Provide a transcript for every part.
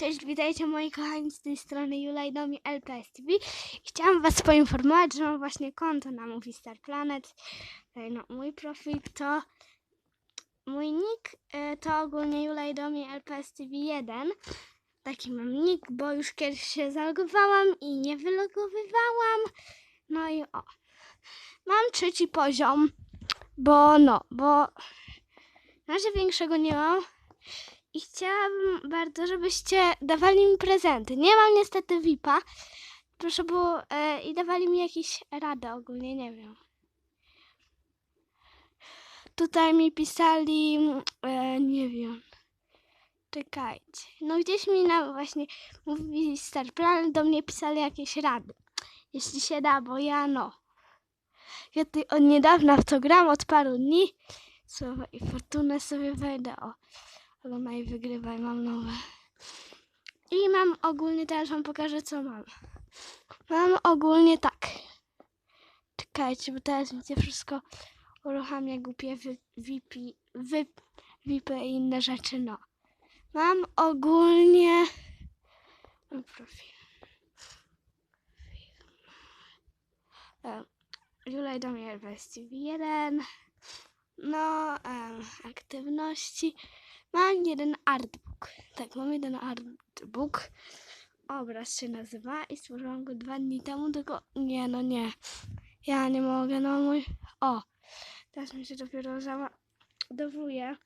Cześć, witajcie moi kochani z tej strony Jula i LPS TV. Chciałam was poinformować, że mam właśnie konto na Movie Star Planet. Tutaj no, mój profil to mój nick e, to ogólnie Jula i Domi LPS TV 1. Taki mam nick, bo już kiedyś się zalogowałam i nie wylogowywałam. No i o. Mam trzeci poziom, bo no, bo na razie większego nie mam. I chciałabym bardzo, żebyście dawali mi prezenty. Nie mam niestety VIP-a. Proszę było e, i dawali mi jakieś rady ogólnie, nie wiem. Tutaj mi pisali, mm, e, nie wiem. Czekajcie. No gdzieś mi na właśnie mówi Star Plan, do mnie pisali jakieś rady. Jeśli się da, bo ja no. Ja tutaj od niedawna w to gram, od paru dni. Słowa i fortunę sobie wejdę. O. Oglądaj i wygrywaj, mam nowe. I mam ogólnie, teraz wam pokażę co mam. Mam ogólnie tak. Czekajcie, bo teraz widzę wszystko uruchamia głupie wy- VIP, VIP, VIP i inne rzeczy, no. Mam ogólnie... Mam profil. E, Julej Domier TV 1. No, em, aktywności. Mam jeden artbook. Tak, mam jeden artbook. Obraz się nazywa i stworzyłam go dwa dni temu, tylko nie, no nie. Ja nie mogę, no mój... O, teraz mi się dopiero załadowuje.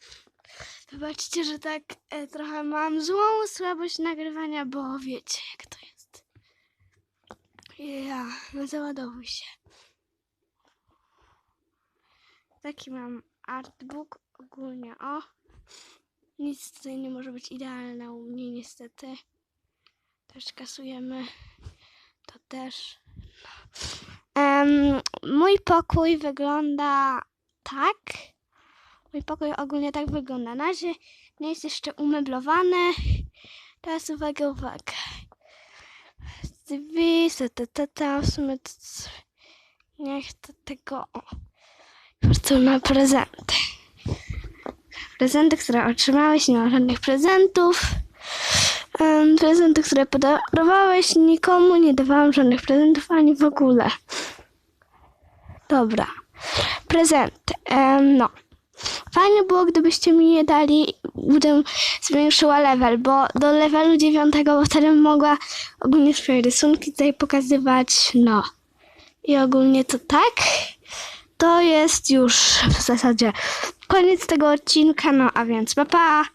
Zobaczcie, że tak e, trochę mam złą słabość nagrywania, bo wiecie jak to jest. Ja, no załadowuj się. Taki mam artbook ogólnie, o. Nic tutaj nie może być idealne u mnie niestety. Też kasujemy. To też. Em, mój pokój wygląda tak. Mój pokój ogólnie tak wygląda. Na razie nie jest jeszcze umeblowany. Teraz uwaga, uwaga. Drzwi, ta, ta, ta, w sumie to, niech to tego. Po prostu na prezenty. Prezenty, które otrzymałeś, nie ma żadnych prezentów. Em, prezenty, które podarowałeś, nikomu nie dawałam żadnych prezentów ani w ogóle. Dobra. Prezenty. Em, no. Fajnie było, gdybyście mi je dali, gdybym zwiększyła level, bo do levelu 9, bo wtedy mogła ogólnie swoje rysunki tutaj pokazywać, no. I ogólnie to tak. To jest już w zasadzie koniec tego odcinka, no a więc papa. Pa.